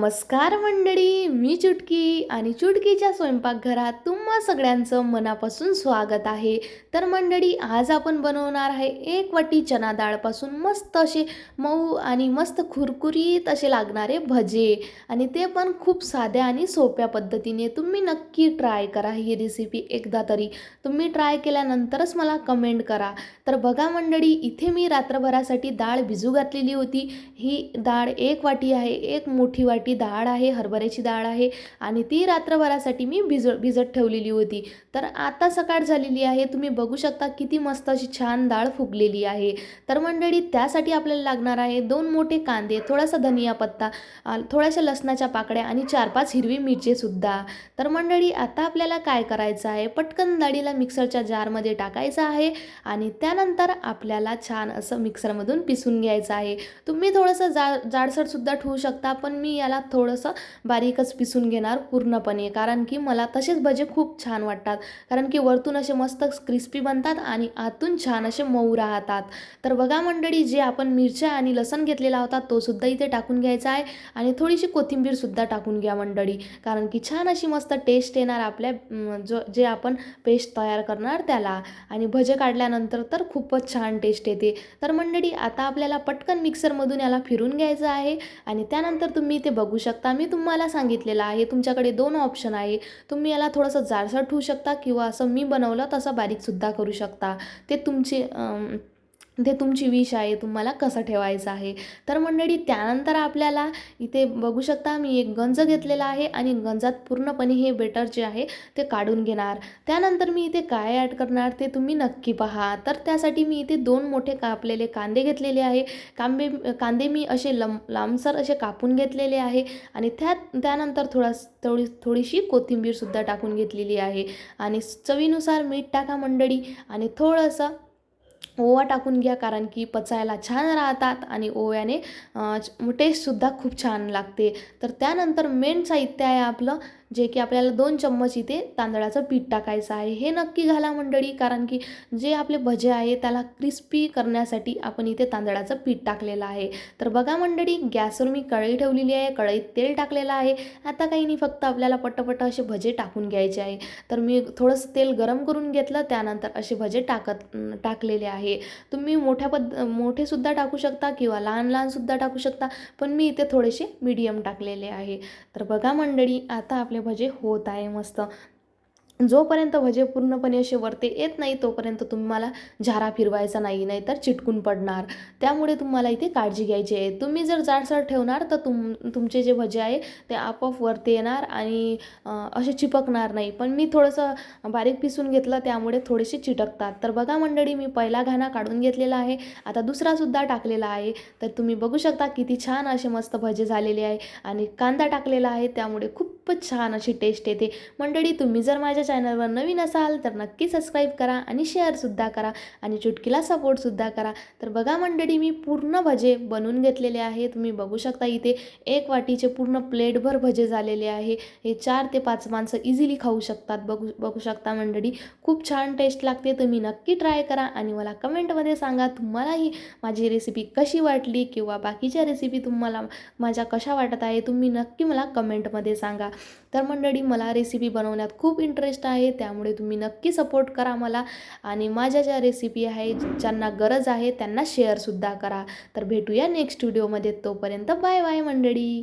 नमस्कार मंडळी मी चुटकी आणि चुटकीच्या स्वयंपाकघरात तुम्हा सगळ्यांचं मनापासून स्वागत आहे. तर मंडळी आज आपण बनवणार आहे एक वाटी चना डाळपासून मस्त असे मऊ आणि मस्त खुरकुरीत असे लागणारे भजे. आणि ते पण खूप साध्या आणि सोप्या पद्धतीने तुम्ही नक्की ट्राय करा ही रेसिपी एकदा तरी. तुम्ही ट्राय केल्यानंतरच मला कमेंट करा. तर बघा मंडळी इथे मी रात्रभरासाठी डाळ भिजू घातलेली होती. ही डाळ एक वाटी आहे एक मोठी वाटी डाळ आहे हरभऱ्याची डाळ आहे आणि ती रात्रभरासाठी मी भिज भिजत ठेवलेली होती. तर आता सकाळ झालेली आहे तुम्ही बघू शकता किती मस्त अशी छान डाळ फुगलेली आहे. तर मंडळी त्यासाठी आपल्याला लागणार आहे दोन मोठे कांदे थोडासा धनिया पत्ता थोड्याशा लसणाच्या पाकड्या आणि चार पाच हिरवी मिरचीसुद्धा तर मंडळी आता आपल्याला काय करायचं आहे? पटकन डाळीला मिक्सरच्या जारमध्ये टाकायचं आहे आणि त्यानंतर आपल्याला छान असं मिक्सरमधून पिसून घ्यायचं आहे. तुम्ही थोडंसं जा जाडसरसुद्धा ठेवू शकता पण मी याला थोडंसं बारीकच पिसून घेणार पूर्णपणे. कारण की मला तसेच भजे खूप छान वाटतात. कारण की वरतून असे मस्त क्रिस्पी बनतात आणि आतून छान असे मऊ राहतात. तर बघा मंडळी जे आपण मिरच्या आणि लसण घेतलेला होता तो सुद्धा इथे टाकून घ्यायचा आहे. आणि थोडीशी कोथिंबीरसुद्धा टाकून घ्या मंडळी. कारण की छान अशी मस्त टेस्ट येणार आपल्या जो जे आपण पेस्ट तयार करणार त्याला. आणि भजे काढल्यानंतर तर खूपच छान टेस्ट येते. तर मंडळी आता आपल्याला पटकन मिक्सरमधून याला फिरून घ्यायचं आहे. आणि त्यानंतर तुम्ही ते बघू बघू शकता. मी तुम्हाला सांगितलेलं आहे. तुमच्याकडे दोन ऑप्शन आहे. तुम्ही याला थोडंसं जाडसर ठेवू शकता किंवा असं मी बनवलं तसं बारीकसुद्धा करू शकता. ते तुमचे ते तुमची विश आहे तुम्हाला कसं ठेवायचं आहे? तर मंडळी त्यानंतर आपल्याला इथे बघू शकता मी एक गंज घेतलेला आहे आणि गंजात पूर्णपणे हे बेटर जे आहे ते काढून घेणार. त्यानंतर मी इथे काय ॲड करणार ते तुम्ही नक्की पहा. तर त्यासाठी मी इथे दोन मोठे कापलेले कांदे घेतलेले आहे. कांबे कांदे मी असे लंब लांबसर असे कापून घेतलेले आहे आणि त्यात त्यानंतर थोडा थोडी थोडीशी कोथिंबीरसुद्धा टाकून घेतलेली आहे. आणि चवीनुसार मीठ टाका मंडळी आणि थोडंसं ओवा टाकून घ्या कारण की पचायला छान राहतात आणि ओव्याने टेस्टसुद्धा खूप छान लागते. तर त्यानंतर मेन साहित्य आहे आपलं जे की आपल्याला दोन चम्मच इथे तांदळाचं पीठ टाकायचं आहे. हे नक्की घाला मंडळी कारण की जे आपले भजे आहे त्याला क्रिस्पी करण्यासाठी आपण इथे तांदळाचं पीठ टाकलेलं आहे. तर बघा मंडळी गॅसवर मी कढई ठेवलेली आहे कढईत तेल टाकलेलं आहे. आता काही नाही फक्त आपल्याला पटपट असे भजे टाकून घ्यायचे आहे. तर मी थोडंसं तेल गरम करून घेतलं त्यानंतर असे भजे टाकत टाकलेले आहे. तुम्ही मोठ्या पद मोठेसुद्धा टाकू शकता किंवा लहान लहानसुद्धा टाकू शकता पण मी इथे थोडेसे मीडियम टाकलेले आहे. तर बघा मंडळी आता आपले भजे होत आहे मस्त. जोपर्यंत भजे पूर्णपणे असे वरते येत नाही तोपर्यंत तुम्हाला झारा फिरवायचा नाही नाही तर चिटकून पडणार. त्यामुळे तुम्हाला इथे काळजी घ्यायची आहे. तुम्ही जर जाडसर ठेवणार तर तुम तुमचे जे भजे आहे ते आपोआप वरती येणार आणि असे चिपकणार नाही. पण मी थोडंसं बारीक पिसून घेतलं त्यामुळे थोडेसे चिटकतात. तर बघा मंडळी मी पहिला घाणा काढून घेतलेला आहे. आता दुसरासुद्धा टाकलेला आहे. तर तुम्ही बघू शकता किती छान असे मस्त भजे झालेले आहे. आणि कांदा टाकलेला आहे त्यामुळे खूप खूपच छान अशी टेस्ट येते. मंडळी तुम्ही जर माझ्या चॅनलवर नवीन असाल तर नक्की सबस्क्राईब करा आणि शेअरसुद्धा करा आणि चुटकीला सपोर्टसुद्धा करा. तर बघा मंडळी मी पूर्ण भजे बनवून घेतलेले आहे. तुम्ही बघू शकता इथे एक वाटीचे पूर्ण प्लेटभर भजे झालेले आहे. हे चार ते पाच माणसं इझिली खाऊ शकतात. बघू बघू शकता मंडळी खूप छान टेस्ट लागते. तुम्ही नक्की ट्राय करा आणि मला कमेंटमध्ये सांगा तुम्हालाही माझी रेसिपी कशी वाटली किंवा बाकीच्या रेसिपी तुम्हाला माझ्या कशा वाटत आहे तुम्ही नक्की मला कमेंटमध्ये सांगा. तर मंडळी मला रेसिपी बनवण्यात खूप इंटरेस्ट आहे. त्यामुळे तुम्ही नक्की सपोर्ट करा मला. आणि माझ्या ज्या रेसिपी आहे ज्यांना गरज आहे त्यांना शेअरसुद्धा करा. तर भेटूया नेक्स्ट व्हिडिओमध्ये तोपर्यंत बाय बाय मंडळी.